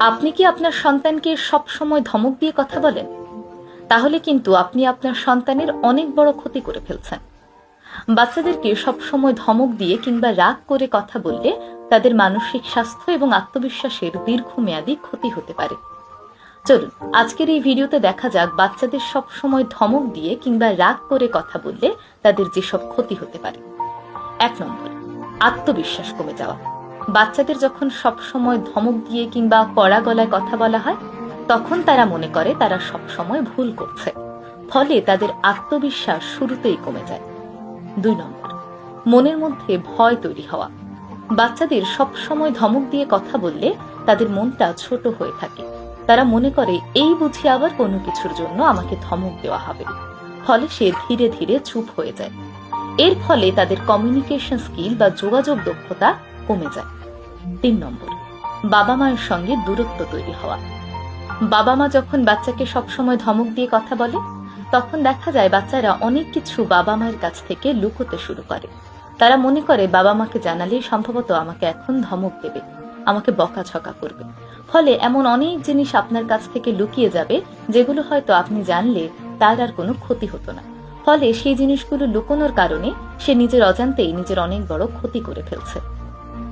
আপনি কি আপনার সন্তানকে সব সময় ধমক দিয়ে কথা বলেন? তাহলে কিন্তু আপনি আপনার সন্তানের অনেক বড় ক্ষতি করে ফেলছেন। বাচ্চাদেরকে সবসময় ধমক দিয়ে কিংবা রাগ করে কথা বললে তাদের মানসিক স্বাস্থ্য এবং আত্মবিশ্বাসের দীর্ঘমেয়াদী ক্ষতি হতে পারে। চলুন, আজকের এই ভিডিওতে দেখা যাক বাচ্চাদের সবসময় ধমক দিয়ে কিংবা রাগ করে কথা বললে তাদের যেসব ক্ষতি হতে পারে। এক নম্বর, আত্মবিশ্বাস কমে যাওয়া। বাচ্চাদের যখন সবসময় ধমক দিয়ে কিংবা কড়া গলায় কথা বলা হয়, তখন তারা মনে করে তারা সবসময় ভুল করছে। ফলে তাদের আত্মবিশ্বাস শুরুতেই কমে যায়। দুই নম্বর, মনের মধ্যে ভয় তৈরি হওয়া। বাচ্চাদের সব সময় ধমক দিয়ে কথা বললে তাদের মনটা ছোট হয়ে থাকে। তারা মনে করে, এই বুঝি আবার কোনো কিছুর জন্য আমাকে ধমক দেওয়া হবে। ফলে সে ধীরে ধীরে চুপ হয়ে যায়। এর ফলে তাদের কমিউনিকেশন স্কিল বা যোগাযোগ দক্ষতা কমে যায়। তিন নম্বর, বাবা মায়ের সঙ্গে দূরত্ব তৈরি হওয়া। বাবা মা যখন বাচ্চাকে সবসময় ধমক দিয়ে কথা বলে, তখন দেখা যায় বাচ্চারা অনেক কিছু বাবা মায়ের কাছ থেকে লুকোতে শুরু করে। তারা মনে করে বাবা মাকে জানালেই সম্ভবত আমাকে এখন ধমক দেবে, আমাকে বকাঝকা করবে। ফলে এমন অনেক জিনিস আপনার কাছ থেকে লুকিয়ে যাবে, যেগুলো হয়তো আপনি জানলে তার আর কোনো ক্ষতি হতো না। ফলে সেই জিনিসগুলো লুকোনোর কারণে সে নিজের অজান্তেই নিজের অনেক বড় ক্ষতি করে ফেলছে।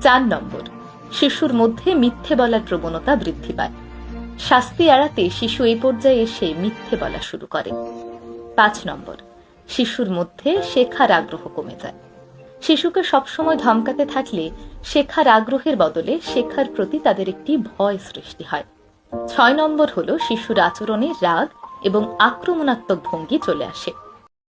চার নম্বর, শিশুর মধ্যে মিথ্যে বলার প্রবণতা বৃদ্ধি পায়। শাস্তি এড়াতে শিশু এই পর্যায়ে এসে মিথ্যে বলা শুরু করে। পাঁচ নম্বর, শিশুর মধ্যে শেখার আগ্রহ কমে যায়। শিশুকে সবসময় ধমকাতে থাকলে শেখার আগ্রহের বদলে শেখার প্রতি তাদের একটি ভয় সৃষ্টি হয়। ছয় নম্বর হল শিশুর আচরণে রাগ এবং আক্রমণাত্মক ভঙ্গি চলে আসে।